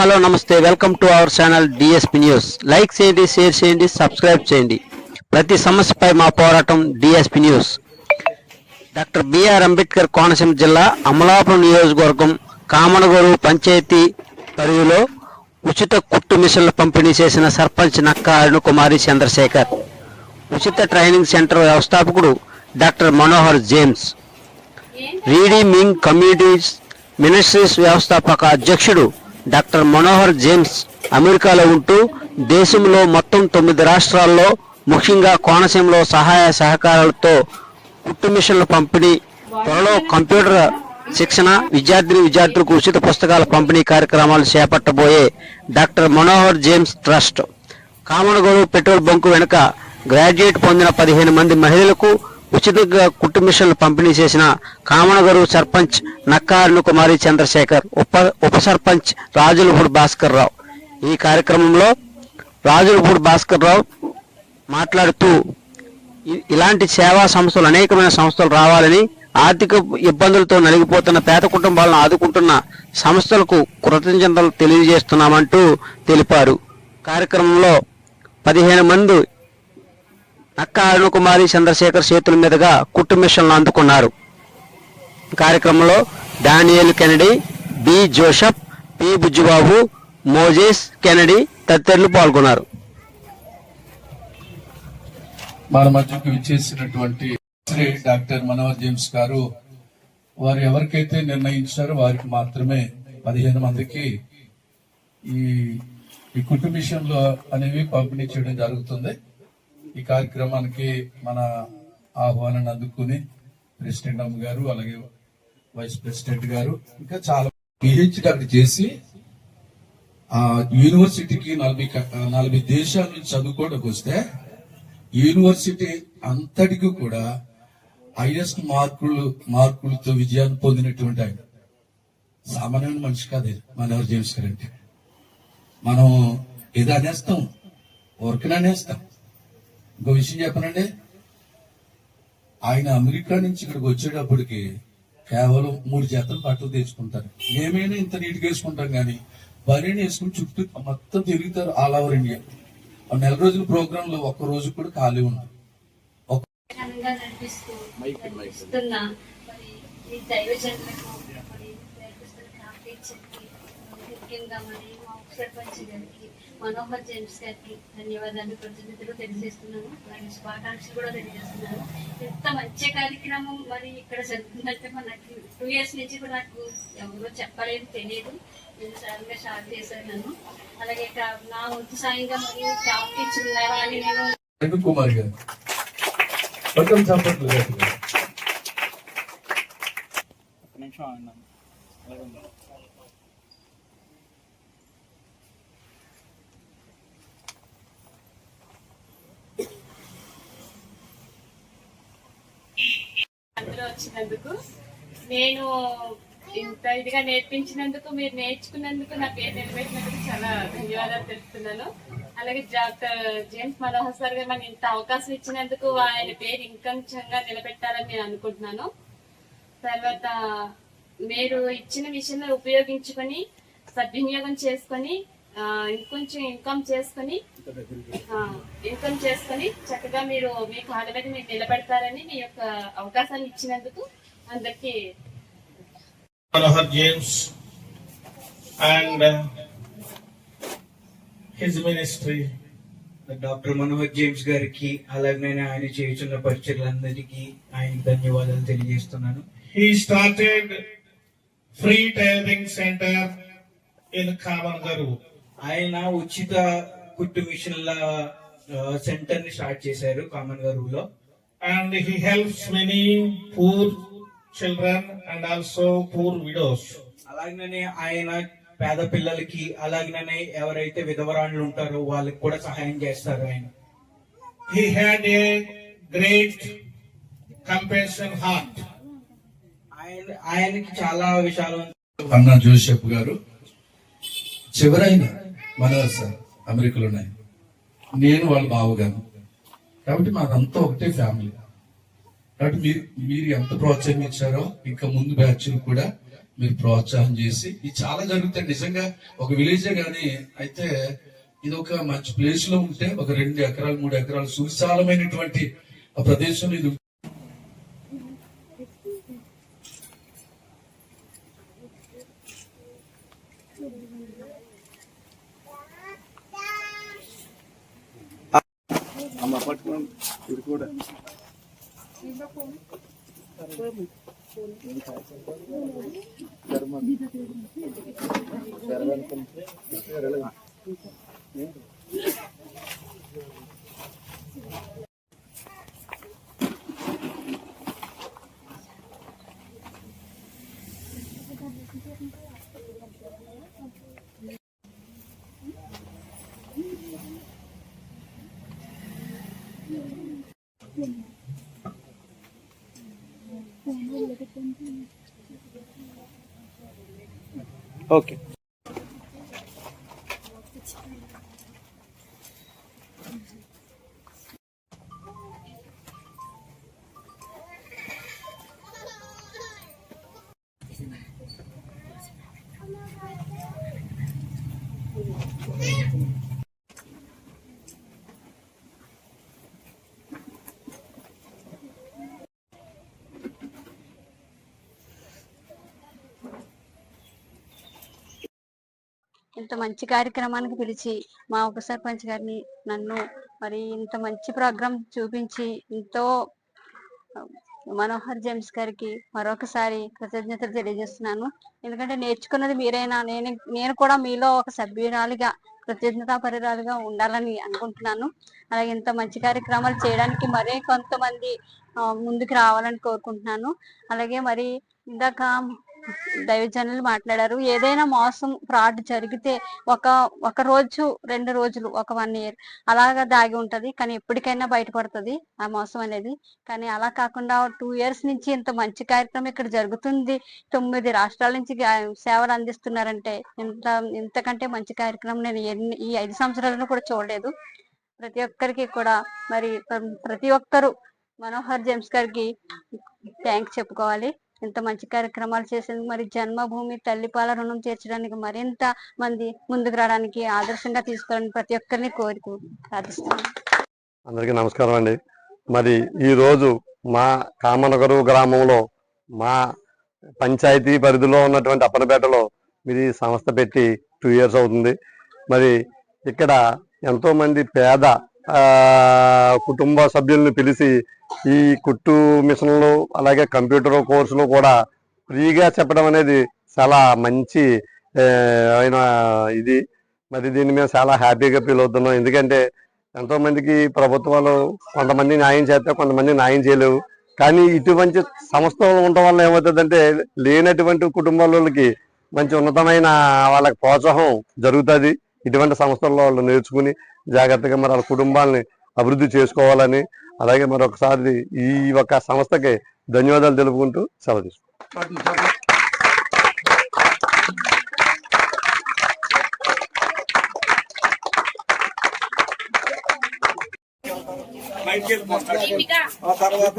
Hello namaste. Welcome to our channel DSP news like చేయండి share చేయండి subscribe చేయండి. ప్రతి సమస్యపై మా పోరాటం DSP news doctor BR Ambedkar Konaseema జిల్లా అమలాపురం నియోజకవర్గం కామనగూరు పంచాయతీ పరిధిలో ఉచిత కుట్టు మిషన్ల పంపిణీ చేసిన సర్పంచ్ నక్క అరుణ కుమారి చంద్రశేఖర్ ఉచిత ట్రైనింగ్ సెంటర్ వ్యవస్థాపకుడు doctor Manohar James reading communities ministries వ్యవస్థాపక అధ్యక్షుడు డాక్టర్ మనోహర్ జేమ్స్ అమెరికాలో ఉంటూ దేశంలో మొత్తం తొమ్మిది రాష్ట్రాల్లో ముఖ్యంగా కోనసీమలో సహాయ సహకారాలతో కుట్టు మిషన్ల పంపిణీ త్వరలో కంప్యూటర్ శిక్షణ విద్యార్థిని విద్యార్థులకు ఉచిత పుస్తకాల పంపిణీ కార్యక్రమాలు చేపట్టబోయే doctor Manohar James trust. Kamanagodu petrol bunk వెనుక గ్రాడ్యుయేట్ పొందిన పదిహేను మంది మహిళలకు ఉచితంగా కుట్టు మిషన్లు పంపిణీ చేసిన కామనగరు సర్పంచ్ నక్కారుణ కుమారి చంద్రశేఖర్ ఉప ఉప సర్పంచ్ రాజులపూడి భాస్కర్ రావు. ఈ కార్యక్రమంలో రాజులపూడి భాస్కర్ రావు మాట్లాడుతూ ఇలాంటి సేవా సంస్థలు అనేకమైన సంస్థలు రావాలని ఆర్థిక ఇబ్బందులతో నలిగిపోతున్న పేద కుటుంబాలను ఆదుకుంటున్న సంస్థలకు కృతజ్ఞతలు తెలియజేస్తున్నామంటూ తెలిపారు. కార్యక్రమంలో పదిహేను మంది అక్క అరుణకుమారి చంద్రశేఖర్ చేతుల మీదుగా కుట్టు మిషన్లు అందుకున్నారు. కార్యక్రమంలో Daniel Kennedy B Joseph P Bujjubabu Moses Kennedy తదితరులు పాల్గొన్నారు. మన మధ్యకు విచ్చేసినటువంటి శ్రీ డాక్టర్ మనోహర్ జేమ్స్ గారు వారు ఎవరికైతే నిర్ణయించారో వారికి మాత్రమే పదిహేను మందికి ఈ ఈ కుటుంబిషన్లు అనేవి పంపిణీ చేయడం జరుగుతుంది. ఈ కార్యక్రమానికి మన ఆహ్వానాన్ని అందుకుని ప్రెసిడెంట్ అమ్మ గారు అలాగే వైస్ ప్రెసిడెంట్ గారు ఇంకా చాలా పిహెచ్డి అక్కడ చేసి ఆ యూనివర్సిటీకి నలభై నలభై దేశాల నుంచి చదువుకోవడానికి వస్తే యూనివర్సిటీ అంతటికి కూడా హైయెస్ట్ మార్కులు మార్కులతో విజయాన్ని పొందినటువంటి ఆయన. సామాన్యమైన మనిషి కాదు మనోహర్ జేమ్స్ గారు అంటే. మనం ఏదో అనేస్తాం ఊరికనే అనేస్తాం. ఇంకో విషయం చెప్పనండి. ఆయన అమెరికా నుంచి ఇక్కడికి వచ్చేటప్పటికి కేవలం మూడు జతలు బట్టలు తెచ్చుకుంటారు. ఏమైనా ఇంత నీట్గా వేసుకుంటాం కానీ బనీని వేసుకుని చుట్టూ మొత్తం తిరుగుతారు ఆల్ ఓవర్ ఇండియా. ఆ నెల రోజుల ప్రోగ్రామ్లో ఒక్క రోజు కూడా ఖాళీ ఉన్నారు దైవజనులకు మరి నేర్పిస్తున్న క్రాఫ్ట్ టీచర్కి మరి ముఖ్యంగా మరి మా ఉప సర్పంచ్ గారికి మనోహర్ జేమ్స్ గారికి ధన్యవాదాలు కృతజ్ఞతలు తెలియజేస్తున్నాను. అలాగే శుభాకాంక్షలు కూడా తెలియజేస్తున్నాను. ఇంత మంచి కార్యక్రమం మరి ఇక్కడ జరుగుతుందంటే మనకి టూ ఇయర్స్ నుంచి కూడా నాకు ఎవరో చెప్పలేదు తెలియదు. నేను సడన్గా స్టార్ట్ చేశాను. నన్ను అలాగే ఇక్కడ నా వంతు సాయంగా మరి క్రాఫ్ట్ టీచర్ నేను కుమార్ గారు. ఇందులో వచ్చినందుకు నేను ఇంత ఇదిగా నేర్పించినందుకు మీరు నేర్చుకున్నందుకు నా పేరు నిలబెట్టినందుకు చాలా ధన్యవాదాలు తెలుపుతున్నాను. అలాగే డాక్టర్ జేమ్స్ మనోహర్ సార్ గారు మనకి ఇంత అవకాశం ఇచ్చినందుకు ఆయన పేరు ఇంకొంచెంగా నిలబెట్టాలని నేను అనుకుంటున్నాను. తర్వాత మీరు ఇచ్చిన విషయంలో ఉపయోగించుకొని సద్వినియోగం చేసుకొని ఇంకొంచెం ఇన్కమ్ చేసుకొని ఇన్కమ్ చేసుకొని చక్కగా మీరు మీ కాళ్ళ మీద మీరు నిలబెడతారని మీ యొక్క అవకాశాన్ని ఇచ్చినందుకు అందరికీ and uh. Doctor Manohar James గారికి అలాగే ఆయన చేస్తున్న పరిచర్లందరికీ ఆయనకి ధన్యవాదాలు తెలియజేస్తున్నాను He started free tailoring center in Kavangaru. ఆయన ఉచిత కుట్టు మిషన్ల సెంటర్ని స్టార్ట్ చేశారు కామన్ గారులో and he helps many poor children and also poor widows. అలాగనే ఆయన పేద పిల్లలకి అలాగనే ఎవరైతే విధవరాళ్ళు ఉంటారో వాళ్ళకి కూడా సహాయం చేస్తారు ఆయన He had a great compassion heart. ఆయన ఆయనకి చాలా విషయాలు అన్నా జోసెఫ్ గారు చివరైన మనోజ్ సార్ అమెరికాలో ఉన్నాయి. నేను వాళ్ళ బావగాను కాబట్టి మాదంతా ఒకటే ఫ్యామిలీ కాబట్టి మీరు మీరు ఎంత ప్రోత్సాహం ఇచ్చారో ఇంకా ముందు బ్యాచ్లు కూడా మీరు ప్రోత్సాహం చేసి ఇది చాలా జరుగుతాయి. నిజంగా ఒక విలేజే కానీ అయితే ఇది ఒక మంచి ప్లేస్లో ఉంటే ఒక రెండు ఎకరాలు మూడు ఎకరాలు సువిశాలమైనటువంటి ఆ ప్రదేశంలో ఇది అమ్మ పట్టుకోండి ఇది కూడా జర్మన్ ಓಕೆ ఇంత మంచి కార్యక్రమానికి పిలిచి మా ఉప సర్పంచ్ గారిని నన్ను మరి ఇంత మంచి ప్రోగ్రాం చూపించి ఎంతో మనోహర్ జేమ్స్ గారికి మరొకసారి కృతజ్ఞతలు తెలియజేస్తున్నాను. ఎందుకంటే నేర్చుకున్నది మీరైనా? నేను నేను కూడా మీలో ఒక సభ్యురాలిగా కృతజ్ఞతా పరిరాలుగా ఉండాలని అనుకుంటున్నాను. అలాగే ఇంత మంచి కార్యక్రమాలు చేయడానికి మరే కొంతమంది ముందుకు రావాలని కోరుకుంటున్నాను. అలాగే మరి ఇందాక దైవజనులు మాట్లాడారు. ఏదైనా మోసం ఫ్రాడ్ జరిగితే ఒక ఒక రోజు రెండు రోజులు ఒక వన్ ఇయర్ అలాగా దాగి ఉంటది. కానీ ఎప్పటికైనా బయటపడుతుంది ఆ మోసం అనేది. కానీ అలా కాకుండా టూ ఇయర్స్ నుంచి ఇంత మంచి కార్యక్రమం ఇక్కడ జరుగుతుంది. తొమ్మిది రాష్ట్రాల నుంచి సేవలు అందిస్తున్నారంటే ఇంత ఇంతకంటే మంచి కార్యక్రమం నేను ఎన్ని ఈ ఐదు సంవత్సరాలను కూడా చూడలేదు. ప్రతి ఒక్కరికి కూడా మరి ప్రతి ఒక్కరు మనోహర్ జేమ్స్ గారికి థ్యాంక్స్ చెప్పుకోవాలి. ఇంత మంచి కార్యక్రమాలు చేసేందుకు మరి జన్మభూమి తల్లిపాల రుణం తీర్చడానికి మరింత మంది ముందుకు రావడానికి ఆదర్శంగా తీసుకోవాలని ప్రతి ఒక్కరిని కోరిక ప్రార్థిస్తున్నాను అందరికీ నమస్కారం అండి. మరి ఈరోజు మా కామనగరు గ్రామంలో మా పంచాయతీ పరిధిలో ఉన్నటువంటి అప్పనపేటలో మీరు ఈ సంస్థ పెట్టి టూ ఇయర్స్ అవుతుంది. మరి ఇక్కడ ఎంతోమంది పేద కుటుంబ సభ్యుల్ని పిలిచి ఈ కుట్టు మిషన్లు అలాగే కంప్యూటర్ కోర్సులు కూడా ఫ్రీగా చెప్పడం అనేది చాలా మంచి ఆయన ఇది. మరి దీన్ని మేము చాలా హ్యాపీగా ఫీల్ అవుతున్నాం. ఎందుకంటే ఎంతో మందికి ప్రభుత్వాలు కొంతమంది న్యాయం చేస్తే కొంతమంది న్యాయం చేయలేవు. కానీ ఇటువంటి సంస్థలు ఉండటం వల్ల ఏమవుతుందంటే లేనటువంటి కుటుంబాలకి మంచి ఉన్నతమైన వాళ్ళకి ప్రోత్సాహం జరుగుతుంది. ఇటువంటి సంస్థల్లో వాళ్ళు నేర్చుకుని జాగ్రత్తగా మరి వాళ్ళ కుటుంబాలని అభివృద్ధి చేసుకోవాలని అలాగే మరొకసారి ఈ యొక్క సంస్థకి ధన్యవాదాలు తెలుపుకుంటూ సెలవు తీసుకుంటాం ఆ తర్వాత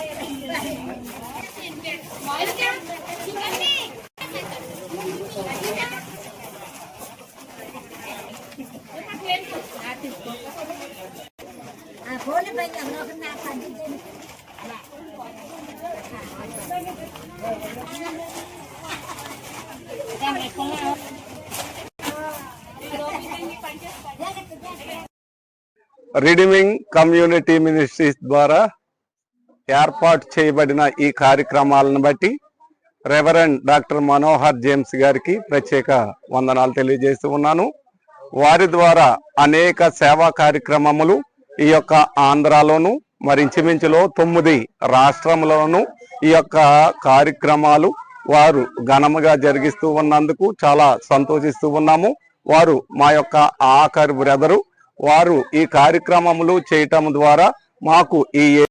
రిడీమింగ్ కమ్యూనిటీ మినిస్ట్రీస్ ద్వారా ఏర్పాటు చేయబడిన ఈ కార్యక్రమాలను బట్టి రెవరెండ్ డాక్టర్ మనోహర్ జేమ్స్ గారికి ప్రత్యేక వందనాలు తెలియజేస్తూ ఉన్నాను. వారి ద్వారా అనేక సేవా కార్యక్రమములు ఈ యొక్క ఆంధ్రాలోను మరించుమించులో తొమ్మిది రాష్ట్రంలోను ఈ యొక్క కార్యక్రమాలు వారు ఘనముగా జరిగిస్తూ ఉన్నందుకు చాలా సంతోషిస్తూ ఉన్నాము. వారు మా యొక్క ఆఖరి బ్రదరు. వారు ఈ కార్యక్రమములు చేయటం ద్వారా మాకు ఈ